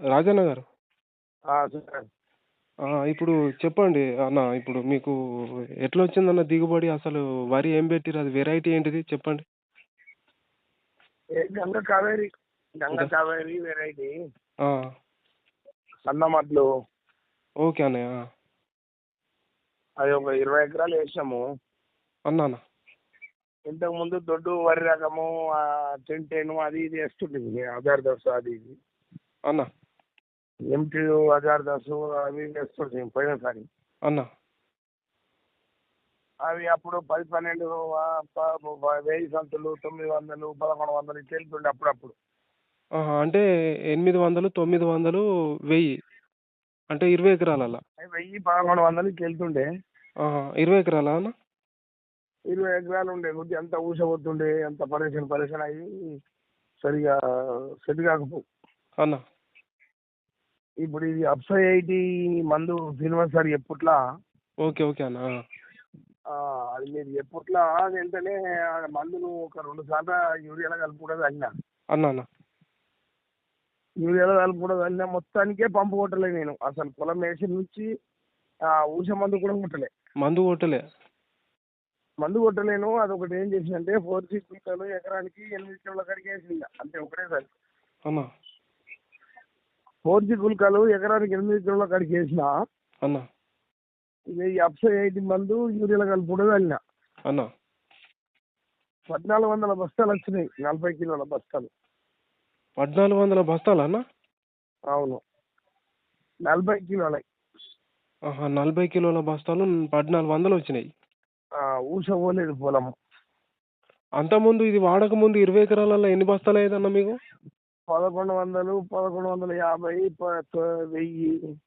రాజన్న గారు? ఇప్పుడు చెప్పండి అన్న ఇప్పుడు మీకు ఎట్లా వచ్చిందన్న దిగుబడి? అసలు వరి ఏం పెట్టిరు అది వెరైటీ ఏంటిది? చెప్పండి. గంగ కావేరి గంగ? కావేరి వెరైటీ ఆ, సన్నమట్లు ఓకే అన్నయ్య. అది ఒక ఇరవై ఎకరాలు వేసాము. అన్న అన్న ఇంతకు ముందు దొడ్డు వరి రకము టెంటేను అది ఇది వేస్తుంటుంది హజార్ దశ అది ఇది. అన్న. ఎంటీ హజార్ దశ అవి వేస్తుంటుంది పోయినసారి. అన్న. అవి అప్పుడు పది పన్నెండు వెయ్యి సంతులు తొమ్మిది వందలు పదకొండు వందలు ఇట్లా వెళ్తుండే అప్పుడప్పుడు. అంటే ఎనిమిది వందలు తొమ్మిది వందలు వెయ్యి. అంటే ఇరవై ఎకరాలల్లా అవి వెయ్యి పదకొండు వందలు ఇట్లా వెళ్తుండే. ఇరవై ఎకరాలా అన్న? ఇరవై ఎకరాలు ఉండే కొద్ది అంత ఊసపోతుండే అంత పరేషన్ పరేషన్ అయ్యి సరిగా సెట్ కాకపో అన్న. ఇప్పుడు ఇది అప్సై ఎయిటీ మందు సినిమా సార్ ఎప్పుట్లా ఓకే ఓకే అన్న. అది మీరు ఎప్పుట్లా అది వెంటనే ఆ మందును ఒక రెండు సార్లు యూరియాలో కలుపుకూడదు అన్న అన్న అన్న. యూరియాలో కలుపుకూడదు అన్న మొత్తానికే పంపు కొట్టలే నేను. అసలు పొలం వేసి నుంచి ఊస మందు కూడా కొట్టలే. మందు కొట్టలే? మందు కొట్టలేను. అదొకటి ఏం చేసిందంటే ఫోర్ క్వింటాలు ఎకరానికి ఎనిమిది కిలోల కడికి వేసింది అంతే ఒకటేసారి. అన్న. ఫోర్ జీ గుల్కాలు ఎకరానికి ఎనిమిది కిలోల కడికి వేసిన అన్న. అప్సై ఎయిటీ మందు యూరియాలో అన్న అన్న. పద్నాలుగు వందల బస్తాలు వచ్చినాయి నలభై కిలోల బస్తాలు. పద్నాలుగు వందల బస్తాలా అన్న? అవును. నలభై కిలోల. నలభై కిలోల బస్తాలు పద్నాలుగు వందలు వచ్చినాయి. ఊస పోలేదు పొలం. అంతకుముందు ఇది వాడక ముందు ఇరవై ఎకరాలలో ఎన్ని బస్తాలు అయ్యేదన్న మీకు? పదకొండు వందలు పదకొండు వందల యాభై వెయ్యి.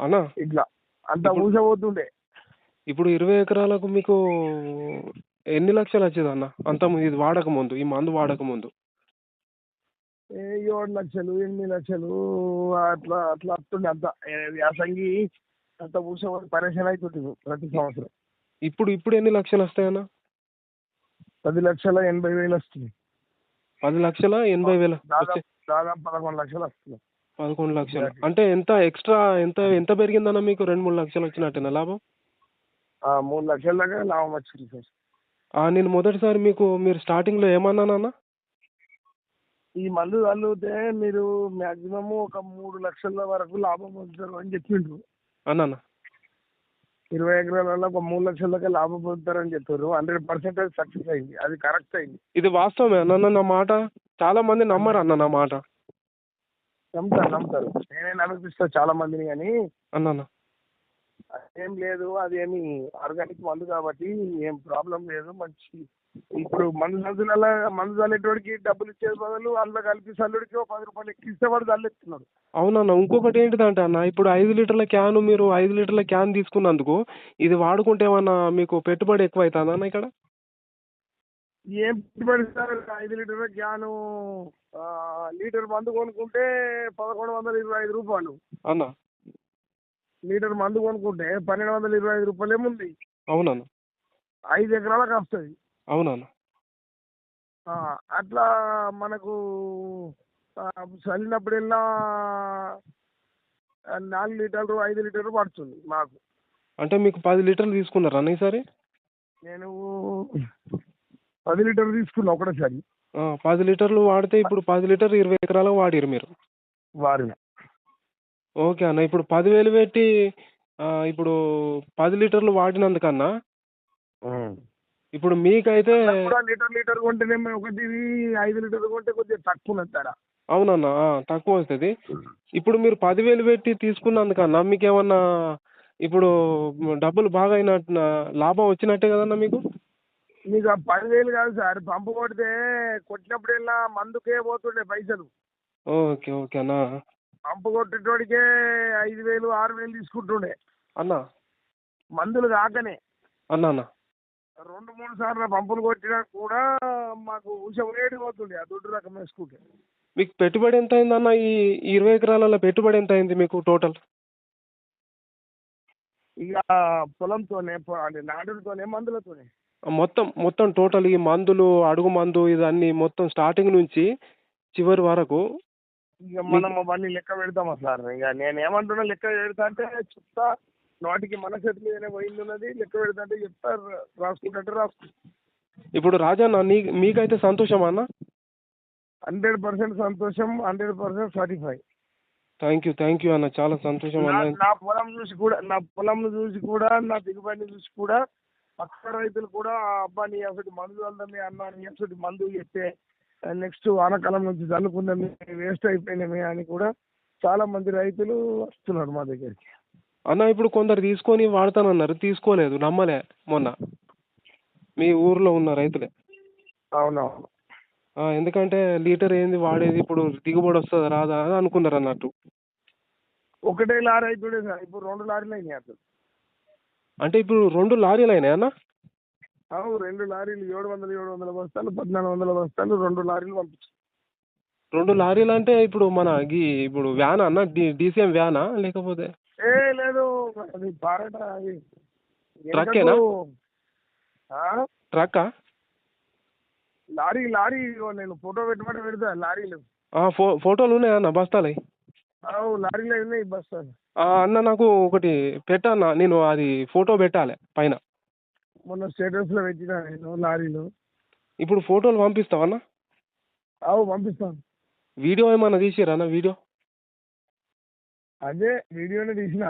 అన్న? ఇట్లా. అంత ఇప్పుడు- ఊస పోతుండే. ఇప్పుడు ఇరవై ఎకరాలకు మీకు ఎన్ని లక్షలు వచ్చేది అన్న? అంత ఇది వాడక ముందు ఈ మందు వాడక ముందు. ఏడు లక్షలు ఎనిమిది లక్షలు అట్లా అట్లా వస్తుండే అంత. వ్యాసంగి అంత ఊస పోయి పరేషన్ అవుతుంది ప్రతి సంవత్సరం. ఇప్పుడు ఇప్పుడు ఎన్ని లక్షలు వస్తాయన్న పది లక్షల ఎనభై వేలు వస్తుంది. పది లక్షల ఎనభై వేల? దాదాపు దాదాపు పదకొండు లక్షలు వస్తుంది పదకొండు లక్షలు. అంటే ఎంత ఎక్స్ట్రా ఎంత ఎంత పెరిగిందన్న మీకు రెండు మూడు లక్షలు వచ్చినట్టేనా లాభం? మూడు లక్షల దాకా లాభం వచ్చింది సార్. నేను మొదటిసారి మీకు మీరు స్టార్టింగ్లో ఏమన్నానన్న? ఈ మందు చల్లితే మీరు మాక్సిమం ఒక మూడు లక్షల వరకు లాభం పొందుతారు అని చెప్పిండ్రు అన్న ఇరవై ఎకరాలలో ఒక మూడు లక్షల దాకా లాభం పొందుతారని చెప్పారు. హండ్రెడ్ పర్సెంట్ అది సక్సెస్ అయింది. అది కరెక్ట్ అయింది. ఇది వాస్తవమే అన్న నా మాట. చాలా మంది నమ్మరు అన్న నా మాట. నమ్ముతారు నమ్ముతారు. నేనే నమ్మిపిస్తా చాలా మందిని కానీ అన్న ఏం లేదు అదేమి ఆర్గానిక్ మందు కాబట్టి ఏం ప్రాబ్లం లేదు. మంచి ఇప్పుడు మందు సంచులలో మందు చల్లేటోడికి డబ్బులు ఇచ్చేది బదులు అందులో కలిపి చల్లుడికి ఒక పది రూపాయలు ఎక్కిస్తే వాడు చల్లేస్తున్నాడు. అవునన్న ఇంకొకటి ఏంటిదంటే అన్న ఇప్పుడు ఐదు లీటర్ల క్యాన్ మీరు ఐదు లీటర్ల క్యాన్ తీసుకున్నందుకు ఇది వాడుకుంటే ఏమన్నా మీకు పెట్టుబడి ఎక్కువ అవుతుందా అన్న ఇక్కడ? ఏం పెట్టుబడి సార్? ఐదు లీటర్ల క్యాను లీటర్ మందు కొనుక్కుంటే పదకొండు వందల ఇరవై ఐదు రూపాయలు. అన్న. లీటర్ మందు కొనుక్కుంటే పన్నెండు వందల ఇరవై ఐదు రూపాయలు ఏముంది అవునన్న. ఐదు ఎకరాలకు వస్తుంది అవునన్న ఆ, అట్లా మనకు చల్లినప్పుడల్లా నాలుగు లీటర్లు ఐదు లీటర్లు పడుతుంది మాకు. అంటే మీకు పది లీటర్లు తీసుకున్నారా అన్న ఈసారి? నేను పది లీటర్లు తీసుకున్నా ఒకటేసారి. పది లీటర్లు వాడితే ఇప్పుడు పది లీటర్లు ఇరవై ఎకరాలకు వాడిరు మీరు. వారిన ఓకే అన్న ఇప్పుడు పదివేలు పెట్టి ఇప్పుడు పది లీటర్లు వాడినందుకన్నా ఇప్పుడు మీకైతే కూడా లీటర్ లీటర్ కొంటేనే ఒకటి ఐదు లీటర్ కొంటే కొద్దిగా తక్కువ ఉన్నది అవునన్నా తక్కువ వస్తుంది. ఇప్పుడు మీరు పదివేలు పెట్టి తీసుకున్నందుకన్నా మీకు ఏమన్నా ఇప్పుడు డబ్బులు బాగా అయినట్టు లాభం వచ్చినట్టే కదన్నా మీకు? మీకు ఆ పదివేలు కాదు సార్ పంపు కొడితే కొట్టినప్పుడల్లా మందుకే పోతుండే పైసలు. ఓకే ఓకే అన్న. పంపు కొట్టేటోడికే ఐదు వేలు ఆరు వేలు తీసుకుంటుండే. అన్న. మందులు కాకనే అన్న అన్న. రెండు మూడు సార్లు పంపులు కొట్టినా కూడా మాకు ఉష పోతుండే ఆ దొడ్డు రకం వేసుకుంటే. మీకు పెట్టుబడి ఎంత అయింది అన్న ఈ ఇరవై ఎకరాలలో పెట్టుబడి ఎంత అయింది మీకు టోటల్? ఇక పొలంతోనే అంటే నాటులతోనే మందులతోనే. మొత్తం మొత్తం టోటల్ ఈ మందులు అడుగు మందు ఇదన్నీ మొత్తం స్టార్టింగ్ నుంచి చివరి వరకు ఇక మనం అవన్నీ లెక్క పెడతామా సార్? ఇక నేను ఏమంటున్నా లెక్క పెడతా అంటే చెప్తా నోటికి మన చేతి మీదనే పోయింది ఉన్నది లెక్క పెడతా అంటే చెప్తా రా- రాసుకుంటే రాసుకుంటా ఇప్పుడు రాజన్న నీ మీకైతే సంతోషమా అన్న? హండ్రెడ్ పర్సెంట్ సంతోషం hundred percent satisfy. Thank you thank you అన్న చాలా సంతోషం అన్న. నా పొలం చూసి కూడా నా పొలం చూసి కూడా నా దిగుబడిని చూసి కూడా పక్క రైతులు కూడా ఆ అబ్బా నీ అసలు మందు వల్లమే అన్న నీ అసలు మందు చెప్తే నెక్స్ట్ వానాకాలం నుంచి చల్లుకుందామే వేస్ట్ అయిపోయినామే అని కూడా చాలా మంది రైతులు వస్తున్నారు మా దగ్గరికి. అన్న ఇప్పుడు కొందరు తీసుకొని వాడతానన్నారు. తీసుకోలేదు. నమ్మలే. మొన్న మీ ఊర్లో ఉన్న రైతులే. అవునవును. ఎందుకంటే లీటర్ ఏంది వాడేది? ఇప్పుడు దిగుబడి వస్తుందా రాదా అని అనుకున్నారు అన్నట్టు. ఒకటే లారీ అవుతుండే సార్ ఇప్పుడు రెండు లారీలు అయినాయి అసలు. అంటే ఇప్పుడు రెండు లారీలు అయినాయి అన్న? అవును రెండు లారీలు. ఏడు వందల ఏడు వందల బస్తాలు పద్నాలుగు వందల బస్తాలు రెండు లారీలు పంపించారు రెండు లారీలు అంటే ఇప్పుడు మన గీ ఇప్పుడు వ్యానా అన్న? డి డీసీఎం వ్యానా? లేకపోతే లేదు. అది పారట అది ట్రక్కేనా? ట్రక్కా లారీ లారీ నేను ఫోటో పెట్టమంటే పెడతా లారీలు. ఫోటోలు ఉన్నాయా అన్న బస్తాలు? లారీలో ఉన్నాయి బస్తాలు అన్న నాకు ఒకటి పెట్టన్న నేను అది ఫోటో పెట్టాలి పైన. మొన్న స్టేటస్లో పెట్టిన నేను లారీలు. ఇప్పుడు ఫోటోలు పంపిస్తావా అన్న? అవు పంపిస్తాను. వీడియో ఏమన్నా తీసిరా అన్న వీడియో? అదే వీడియోనే తీసిన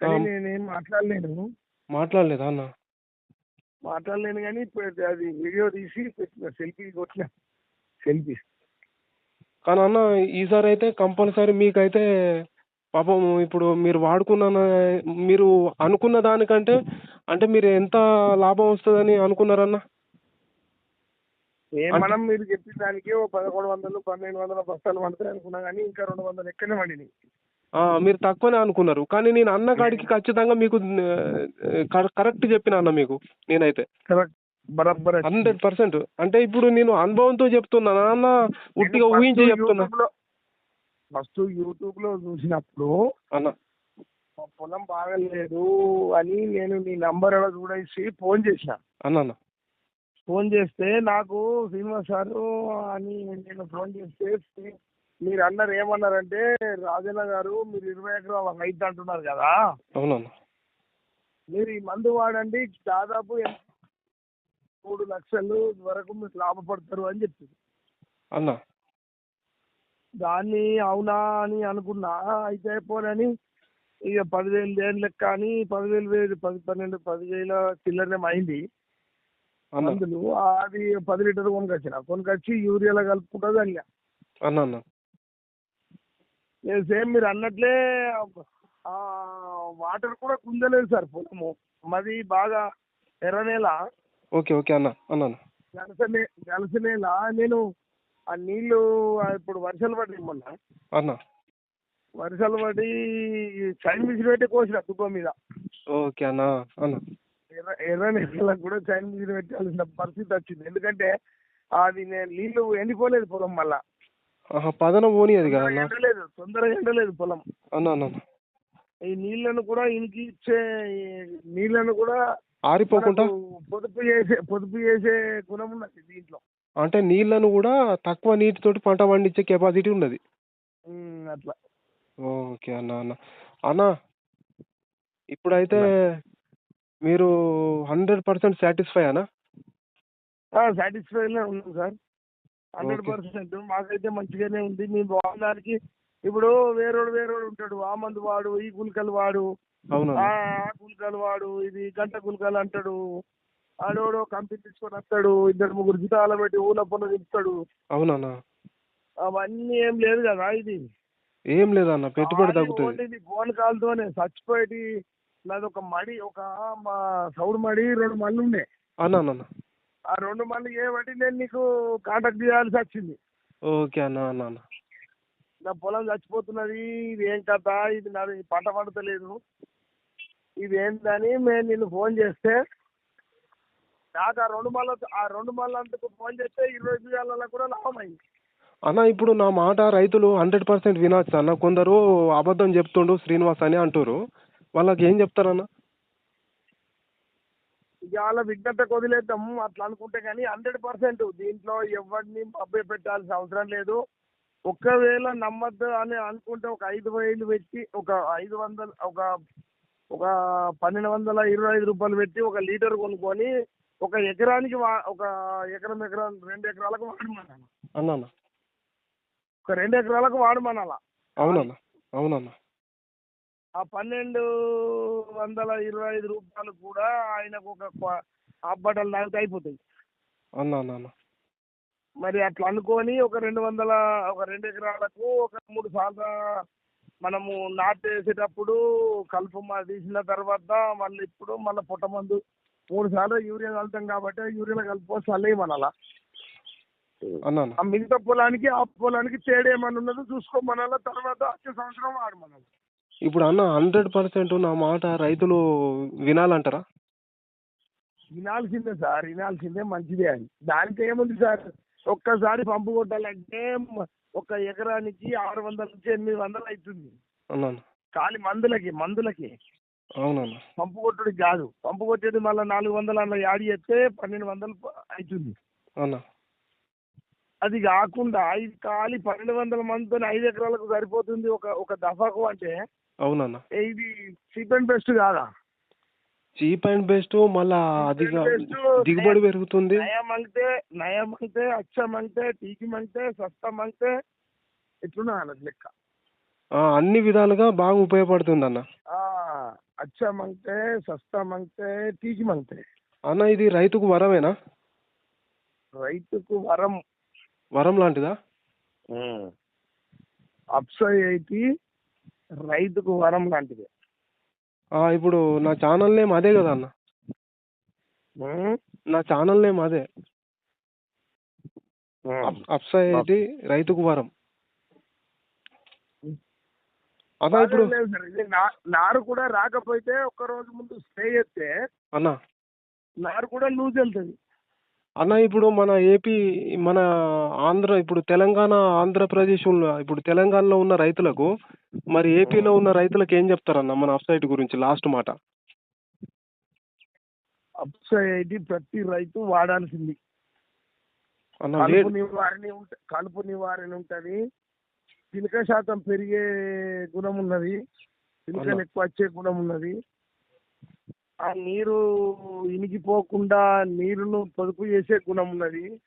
కానీ. నేనేం మాట్లాడలేను మాట్లాడలేదా అన్న? మాట్లాడలేను కానీ ఇప్పుడు అది వీడియో తీసి పెట్టిన సెల్ఫీ కొట్టిన సెల్ఫీ. కానీ అన్న ఈసారి అయితే కంపల్సరీ మీకైతే పాపం ఇప్పుడు మీరు వాడుకున్న మీరు అనుకున్న దానికంటే అంటే మీరు ఎంత లాభం వస్తుందని అనుకున్నారన్న? ఏ మనం మీరు చెప్పిన దానికి ఓ పదకొండు వందలు పన్నెండు వందల బస్తాలు పడతాయి అనుకున్నా కానీ ఇంకా రెండు వందలు ఎక్కడనే పడినాయి. మీరు తక్కువనే అనుకున్నారు. కానీ నేను అన్న కాడికి ఖచ్చితంగా మీకు కరెక్ట్ చెప్పిన అన్న మీకు నేనైతే. Hundred percent. అంటే ఇప్పుడు నేను అనుభవంతో చెప్తున్నా అన్న ఉట్టిగా ఊహించి చెప్తున్నా. ఫస్ట్ యూట్యూబ్లో చూసినప్పుడు అన్న. పొలం బాగలేదు అని నేను నీ నంబర్ ఎవరో చూడేసి ఫోన్ చేసిన అన్న అన్న. ఫోన్ చేస్తే నాకు శ్రీనివాస్ సారు అని నేను ఫోన్ చేస్తే మీరు అన్నారు ఏమన్నారంటే రాజన్న గారు మీరు ఇరవై ఎకరాల రైతు అంటున్నారు కదా. అవునన్న మీరు ఈ మందు వాడండి దాదాపు మూడు లక్షలు వరకు మీరు లాభపడతారు అని చెప్పింది అన్న. దాన్ని అవునా అని అనుకున్నా అయితే పోనని ఇక పదివేలు దేని లెక్క అని పదివేలు వేలు పది పన్నెండు పదివేల చిల్లరనేమో అయింది. అన్న. మందులు అది పది లీటర్ కొనుకొచ్చిన. కొనుకొచ్చి యూరియాలో కలుపుకుంటుంది అని అన్న అన్న. నేను సేమ్ మీరు అన్నట్లే ఆ, వాటర్ కూడా కుందలేదు సార్ పొలము. మాది బాగా ఎర్ర నేల. ఓకే ఓకే అన్న అన్న గలసనే గలస నేల. నేను ఆ నీళ్ళు ఆ ఇప్పుడు వర్షాలు పడ్డాయి మొన్న. అన్న. వర్షాలు పడి చైన్ మిషన్ పెట్టి కోసిన తుప్ప మీద. ఓకే అన్న అన్న. ఎర్ర ఎర్ర నేలకు కూడా చైన్ మిషన్ పెట్టాల్సిన పరిస్థితి వచ్చింది. ఎందుకంటే అది నేను నీళ్ళు ఎండిపోలేదు పొలం మళ్ళా. పదన పోనీయదు కదా అన్న ఎండలేదు తొందరగా ఎండలేదు పొలం. అన్న అన్న. ఈ నీళ్ళను కూడా ఇంకి ఇచ్చే ఈ నీళ్ళను కూడా ఆరిపోకుండా? పొదుపు చేసే పొదుపు చేసే గుణం ఉన్నది దీంట్లో. అంటే నీళ్ళను కూడా తక్కువ నీటితోటి పంట పండించే కెపాసిటీ ఉన్నది. అట్లా. ఓకే అన్న అన్న. అన్న ఇప్పుడైతే మీరు హండ్రెడ్ పర్సెంట్ సాటిస్ఫై అనా సాటిస్ఫైడ్గా ఉన్నాం సార్. హండ్రెడ్. పర్సెంట్. మాకైతే మంచిగానే ఉంది. మీ బాగుందానికి ఇప్పుడు వేరోడు వేరోడు ఉంటాడు. ఆ మందు వాడు ఈ గుళికలు వాడు ఆ వాడు ఇది గంట గుళికలు అంటాడు. ఆడోడో కంపెనీ తీసుకొని వస్తాడు. ఇద్దరు ముగ్గురు జితాల పెట్టి ఊళ్ళ పనులు తిప్పుతాడు అవునన్నా. అవన్నీ ఏం లేదు కదా ఇది. ఏం లేదన్న. పెట్టుబడి తగ్గుతుంది. ఫోన్ కాల్తోనే చచ్చిపోయి నాది ఒక మడి ఒక మా సౌడు మడి రెండు మళ్ళు ఉండే అన్న. ఆ రెండు మళ్ళు చేయబట్టి నేను నీకు కాంటాక్ట్ చేయాల్సి వచ్చింది. ఓకే అన్న అన్న అన్న. నా పొలం చచ్చిపోతున్నది ఇది ఏం కథ? ఇది నాది పంట పండుతలేదు. ఇది ఏందని మేము నిన్ను ఫోన్ చేస్తే నాకు ఆ రెండు మళ్ళ ఆ రెండు మళ్ళంతకు ఫోన్ చేస్తే ఇరవై వేల కూడా లాభం అయింది. అన్న ఇప్పుడు నా మాట రైతులు హండ్రెడ్ పర్సెంట్ వినొచ్చు అన్న. కొందరు అబద్ధం చెప్తుండు శ్రీనివాస్ అని అంటారు వాళ్ళకి ఏం చెప్తారన్న? ఇవాళ విఘ్నత వదిలేద్దాం అట్లా అనుకుంటే కానీ హండ్రెడ్ పర్సెంట్ దీంట్లో ఎవరిని అబ్బాయి పెట్టాల్సిన అవసరం లేదు. ఒకవేళ నమ్మద్దు అని అనుకుంటే ఒక ఐదు వేలు పెట్టి ఒక ఐదు వందలు ఒక ఒక పన్నెండు వందల ఇరవై ఐదు రూపాయలు పెట్టి ఒక లీటర్ కొనుక్కొని ఒక ఎకరానికి ఒక ఎకరం ఎకరం రెండు ఎకరాలకు వాడమనాలి? అన్న ఒక రెండు ఎకరాలకు వాడమనాల? అవునన్న. అవునన్న. ఆ పన్నెండు వందల ఇరవై ఐదు రూపాయలు కూడా ఆయనకు ఒక హాఫ్ బట్టలు తాగితే అయిపోతాయి. అన్న అన్న మరి అట్లా అనుకొని ఒక రెండు వందల ఒక రెండు ఎకరాలకు ఒక మూడు సార్లు మనము నాటు వేసేటప్పుడు కలుపు మా తీసిన తర్వాత మళ్ళీ ఇప్పుడు మళ్ళీ పుట్ట మందు మూడు సార్లు యూరియా కలుతాం కాబట్టి యూరియా కలిపి అన్న ఆ మిగతా పొలానికి ఆ పొలానికి తేడా ఏమన్నా ఉన్నదో చూసుకోమనాలా తర్వాత వచ్చే సంవత్సరం వాడమనాలి ఇప్పుడు అన్న హండ్రెడ్ పర్సెంట్ నా మాట రైతులు వినాలంటారా? వినాల్సిందే సార్ వినాల్సిందే మంచిదే అని. దానికి ఏముంది సార్? ఒక్కసారి పంపు కొట్టాలంటే ఒక ఎకరానికి ఆరు వందల నుంచి ఎనిమిది వందలు అవుతుంది ఖాళీ మందులకి మందులకి. అవునన్న పంపు కొట్టుడికి కాదు. పంపు కొట్టేది మళ్ళీ నాలుగు వందలు అన్న యాడ్ చేస్తే పన్నెండు వందలు అవుతుంది అన్న అది కాకుండా ఐదు ఖాళీ పన్నెండు వందల మందితో ఐదు ఎకరాలకు సరిపోతుంది ఒక ఒక దఫాకు అంటే అవునన్న. ఇది చీప్ అండ్ బెస్ట్ కాదా? చీప్ అండ్ బెస్ట్ మళ్ళా అది దిగుబడి పెరుగుతుంది. నయం అంటే నయం అంటే అచ్చం అంటే టీకిం అంటే సస్తం అంటే ఎట్లున్నా అన్నది లెక్క. అన్ని విధాలుగా బాగా ఉపయోగపడుతుంది అన్న అచ్చం అంటే సస్తం అంటే టీకిం అంటే అన్న ఇది రైతుకు వరమేనా? రైతుకు వరం వరం లాంటిదా? అప్సై అయితే రైతుకు వరం లాంటిది. ఆ, ఇప్పుడు నా ఛానల్ నేమ్ అదే కదా అన్న. నా ఛానల్ నేమ్ అదే. అప్- అప్సైటి రైతుకు వరం. అన్న ఇప్పుడు నారు కూడా రాకపోతే ఒక్క రోజు ముందు స్ప్రే చేస్తే అన్న. నారు కూడా లూజ్ వెళ్తుంది. అన్న ఇప్పుడు మన ఏపీ మన ఆంధ్ర ఇప్పుడు తెలంగాణ ఆంధ్రప్రదేశ్ ఉన్న ఇప్పుడు తెలంగాణలో ఉన్న రైతులకు మరి ఏపీలో ఉన్న రైతులకు ఏం చెప్తారన్న మన అప్సైట్ గురించి లాస్ట్ మాట? అప్సై అయితే ప్రతి రైతు వాడాల్సింది. అన్న కలుపు నివారణ కలుపు నివారణ ఉంటది. చిలక శాతం పెరిగే గుణం ఉన్నది. చిలకలు అలా. ఎక్కువ వచ్చే గుణం ఉన్నది. ఆ నీరు ఇనిగిపోకుండా నీరును పొదుపు చేసే గుణం ఉన్నది.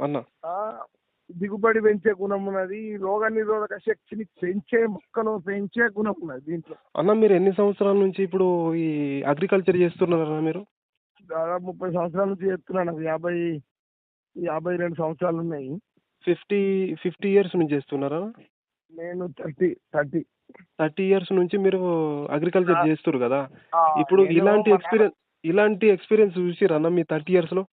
అన్న దిగుబడి పెంచే గుణం ఉన్నది. రోగ నిరోధక శక్తిని పెంచే మొక్కలు పెంచే గుణం ఉన్నది దీంట్లో. అన్న మీరు ఎన్ని సంవత్సరాల నుంచి ఇప్పుడు ఈ అగ్రికల్చర్ చేస్తున్నారన్న మీరు? దాదాపు ముప్పై సంవత్సరాల నుంచి చేస్తున్నాను. యాభై యాభై రెండు సంవత్సరాలు ఉన్నాయి. ఫిఫ్టీ ఫిఫ్టీ ఇయర్స్ నుంచి చేస్తున్నారా? నేను థర్టీ థర్టీ. థర్టీ ఇయర్స్ నుంచి మీరు అగ్రికల్చర్. చేస్తారు కదా. ఇప్పుడు ఇలాంటి ఎక్స్పీరియన్స్ ఇలాంటి ఎక్స్పీరియన్స్ చూసిరన్న మీ థర్టీ ఇయర్స్లో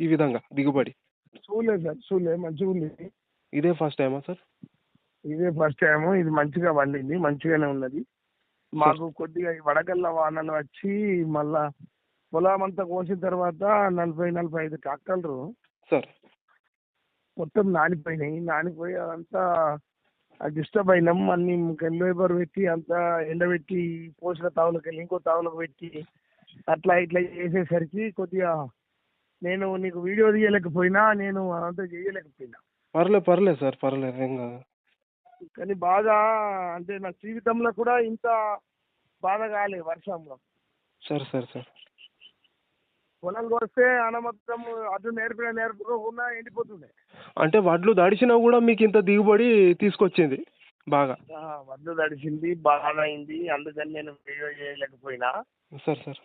ఈ విధంగా దిగుబడి? చూలే సార్ చూలే మంచిగా ఉంది. ఇదే ఫస్ట్ టైమా సార్? ఇదే ఫస్ట్ టైం ఇది మంచిగా పండింది మంచిగానే ఉన్నది. మాకు కొద్దిగా ఈ వడగళ్ళ వానలు వచ్చి మళ్ళా పొలం అంతా కోసిన తర్వాత నలభై నలభై ఐదు ట్రాక్టర్లు సార్. మొత్తం నానిపోయినాయి. నానిపోయి అదంతా డిస్టర్బ్ అయినాం. అన్ని లేబర్ పెట్టి అంతా ఎండబెట్టి పోసిన తావులకు వెళ్ళి ఇంకో తావులకు పెట్టి అట్లా ఇట్లా చేసేసరికి కొద్దిగా నేను నీకు వీడియో తీయలేకపోయినా నేను అదంతా చేయలేకపోయినా. పర్లేదు పర్లేదు సార్ పర్లేదు ఏం కాదు. కానీ బాగా అంటే నా జీవితంలో కూడా ఇంత బాధ కాలే వర్షంలో. Sir sir sir. పొలం వస్తే అన్న మొత్తం అటు నేర్పిన నేర్పుకోకుండా ఎండిపోతుండే. అంటే వడ్లు దడిచినా కూడా మీకు ఇంత దిగుబడి తీసుకొచ్చింది బాగా. వడ్లు తడిసింది బాధ అయింది అందుకని నేను వీడియో చేయలేకపోయినా. Sir sir.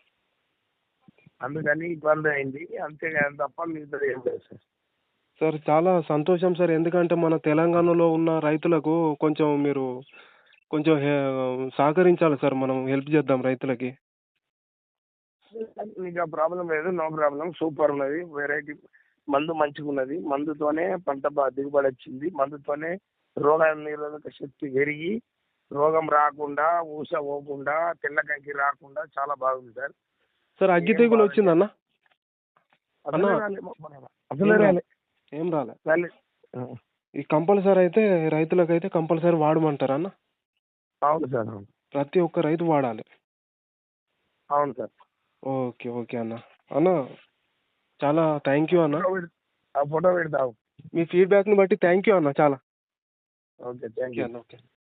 అందుకని ఇబ్బంది అయింది. అంతేగాని తప్ప మిగతా ఏం లేదు సార్. సార్ చాలా సంతోషం సార్. ఎందుకంటే మన తెలంగాణలో ఉన్న రైతులకు కొంచెం మీరు కొంచెం సహకరించాలి సార్. మనం హెల్ప్ చేద్దాం రైతులకి. మీకు ఆ ప్రాబ్లం లేదు నో ప్రాబ్లం సూపర్ ఉన్నది వెరైటీ మందు మంచిగా ఉన్నది. మందుతోనే పంట బాగా దిగుబడి వచ్చింది. మందుతోనే రోగ నిరోధక శక్తి పెరిగి రోగం రాకుండా ఊస పోకుండా తెల్ల కంకి రాకుండా చాలా బాగుంది సార్. సార్ అగ్గి తెగులు వచ్చిందన్న అసలే అన్నా. రాలే ఏం రాలే ఈ కంపల్సరీ అయితే రైతులకైతే కంపల్సరీ వాడమంటారా అన్న? అవును సార్ అవును. ప్రతి ఒక్క రైతు వాడాలి. అవును సార్. ఓకే ఓకే అన్న. అన్న చాలా థ్యాంక్ యూ అన్న. ఆ ఫోటో పెడతావు మీ ఫీడ్బ్యాక్ని బట్టి థ్యాంక్ యూ అన్న చాలా. ఓకే థ్యాంక్ యూ అన్న ఓకే.